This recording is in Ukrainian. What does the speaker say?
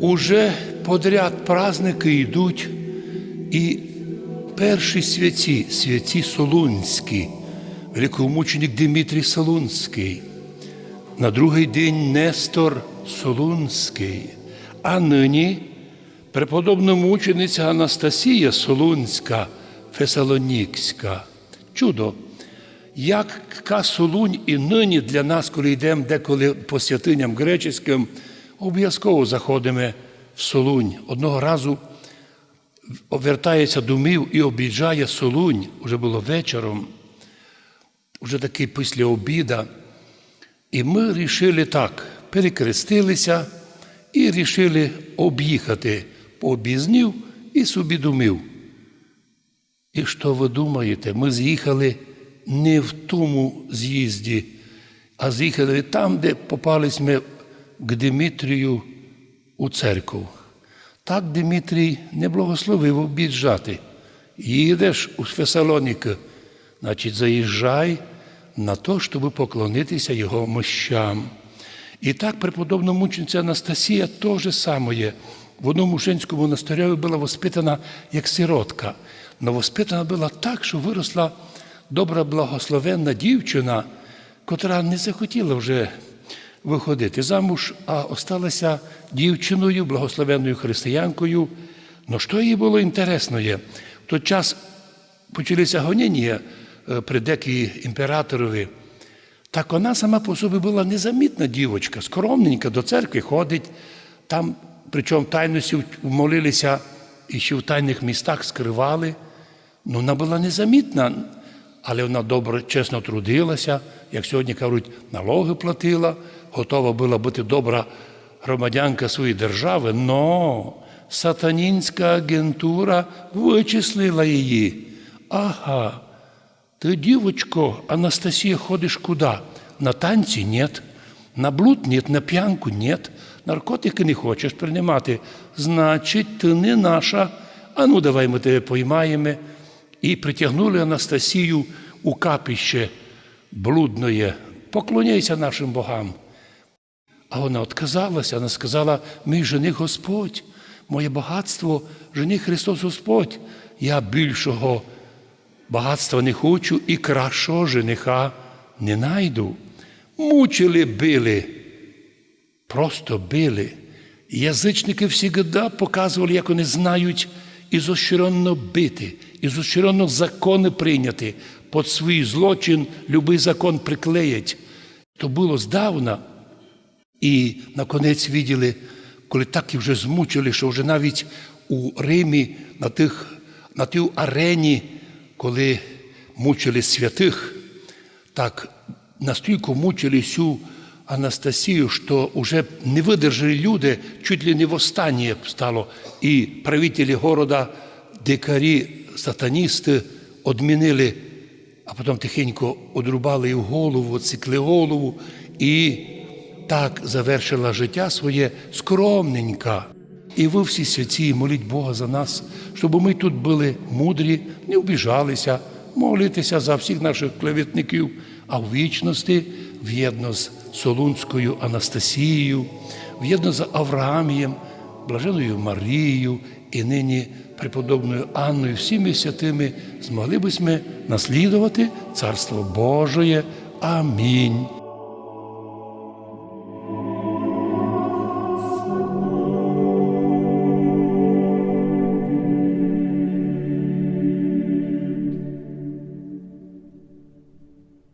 Уже подряд праздники йдуть, і перші святі, святі Солунські, великомученик Дмитрій Солунський, на другий день Нестор Солунський, а нині преподобна мучениця Анастасія Солунська, Фесалонікська. Чудо! Яка Солунь і нині для нас, коли йдемо деколи по святиням греческим, обов'язково заходимо в Солунь. Одного разу вертається домів і об'їжджає Солунь, уже було вечором, вже такий після обіда. І ми вирішили так, перекрестилися і вирішили об'їхати по обізнів і собі домів. І що ви думаєте? Ми з'їхали не в тому з'їзді, а з'їхали там, де попались ми к Дмитрію у церкву. Так Дмитрій не благословив об'їжджати. Їдеш у Фесалоніки, значить, заїжджай на то, щоб поклонитися його мощам. І так преподобна мучениця Анастасія то же саме. В одному женському монастирі була воспитана як сиротка. Но воспитана була так, що виросла добра благословенна дівчина, котра не захотіла вже виходити замуж, а осталася дівчиною, благословенною християнкою. Ну що їй було інтересно? В той час почалися гоніння е, при декі імператорові. Так вона сама по собі була незамітна дівочка, скромненька, до церкви ходить, там, причому в тайності молилися і ще в тайних містах скривали. Ну, вона була незамітна, але вона добре, чесно трудилася, як сьогодні кажуть, налоги платила, готова була бути добра громадянка своєї держави, но сатанінська агентура вичислила її. Ага, ты, девочко, Анастасия, ходишь куда? На танці нет, на блуд нет, на п'янку нет, наркотики не хочеш приймати. Значить, ти не наша. А ну, давай ми тебе поймаємо. І притягнули Анастасію у капіще блудної. Поклоняйся нашим богам. А вона отказалася, вона сказала: мій жених Господь, моє багатство, жених Христос Господь. Я більшого багатства не хочу і кращого жениха не найду. Мучили, били, просто били. Язичники завжди показували, як вони знають ізощренно бити, ізощренно закони прийняти. Під свій злочин любий закон приклеять. То було здавна. І наконець виділи, коли так і вже змучили, що вже навіть у Римі на тих, на тій арені, коли мучили святих, так настільки мучили всю Анастасію, що вже не видержали люди, чуть ли не в останнє стало. І правителі города, дикарі, сатаністи одмінили, а потім тихенько одрубали їй голову, отсікли голову і так завершила життя своє скромненька. І ви всі святі, моліть Бога за нас, щоб ми тут були мудрі, не обіжалися, молитися за всіх наших клеветників, а в вічності в'єдно з Солунською Анастасією, в'єдно з Авраамієм, блаженою Марією і нині преподобною Анною, всіми святими змогли б ми наслідувати Царство Божоє. Амінь.